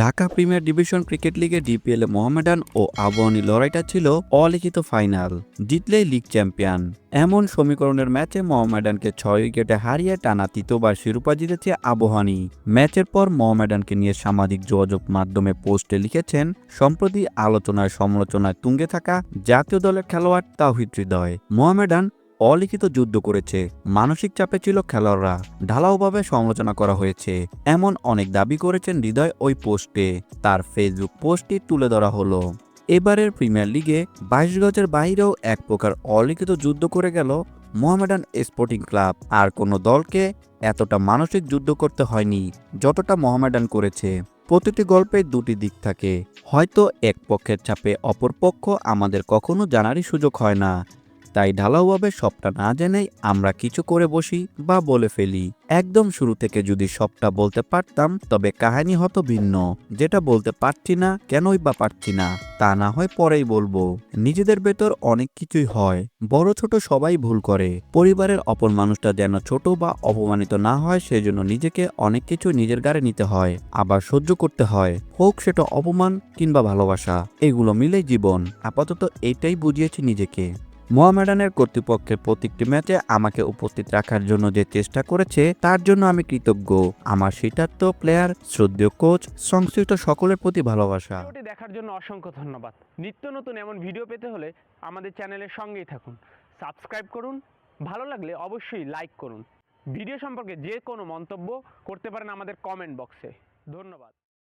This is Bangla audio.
ঢাকা প্রিমিয়ার ডিভিশন ক্রিকেট লিগে ডিপিএল মোহামেডান ও আবহানী লড়াইটা ছিল অলিখিত ফাইনাল জিতলেই লিগ চ্যাম্পিয়ন। এমন সমীকরণের ম্যাচে মোহামেডানকে ছয় উইকেটে হারিয়ে টানা তৃতীয়বার শিরোপা জিতেছে আবহানী। ম্যাচের পর মোহামেডানকে নিয়ে সামাজিক যোগাযোগ মাধ্যমে পোস্টে লিখেছেন, সম্প্রতি আলোচনায় সমালোচনায় তুঙ্গে থাকা জাতীয় দলের খেলোয়াড় তাওহিদ হৃদয়। মোহামেডান অলিখিত যুদ্ধ করেছে। মানসিক চাপে ছিল খেলোয়াড়রা। ঢালাওভাবে সমালোচনা করা হয়েছে। এমন অনেক দাবি করেছেন হৃদয় ওই পোস্টে। তার ফেসবুক পোস্টটি তুলে ধরা হলো। এবারের প্রিমিয়ার লিগে বাইশ গজের বাইরেও এক প্রকার অলিখিত যুদ্ধ করে গেল মোহামেডান স্পোর্টিং ক্লাব। আর কোনো দলকে এতটা মানসিক যুদ্ধ করতে হয়নি যতটা মোহামেডান করেছে। প্রতিটি গল্পে দুটি দিক থাকে। হয়তো এক পক্ষের চাপে অপর পক্ষ আমাদের কখনো জানারই সুযোগ হয় না। তাই ঢালাওভাবে সবটা না জেনেই আমরা কিছু করে বসি বা বলে ফেলি। একদম শুরু থেকে যদি সবটা বলতে পারতাম, তবে কাহিনী হতো ভিন্ন। যেটা বলতে পারছি না, কেনই বা পারছি না, তা না হয় পরেই বলব। নিজেদের ভেতর অনেক কিছুই হয়, বড় ছোট সবাই ভুল করে। পরিবারের অপর মানুষটা যেন ছোট বা অপমানিত না হয়, সেজন্য নিজেকে অনেক কিছু নিজের গাড়ে নিতে হয়, আবার সহ্য করতে হয়। হোক সেটা অপমান কিংবা ভালোবাসা, এগুলো মিলেই জীবন। আপাতত এটাই বুঝিয়েছি নিজেকে। মোহামেডানের কর্তৃপক্ষের প্রত্যেকটি ম্যাচে আমাকে উপস্থিত রাখার জন্য যে চেষ্টা করেছে, তার জন্য আমি কৃতজ্ঞ। আমার শীতার্থ প্লেয়ার শ্রদ্ধেয় কোচ সংশ্লিষ্ট সকলের প্রতি ভালোবাসা। দেখার জন্য অসংখ্য ধন্যবাদ। নিত্য নতুন এমন ভিডিও পেতে হলে আমাদের চ্যানেলের সঙ্গেই থাকুন। সাবস্ক্রাইব করুন, ভালো লাগলে অবশ্যই লাইক করুন। ভিডিও সম্পর্কে যে কোনো মন্তব্য করতে পারেন আমাদের কমেন্ট বক্সে ধন্যবাদ।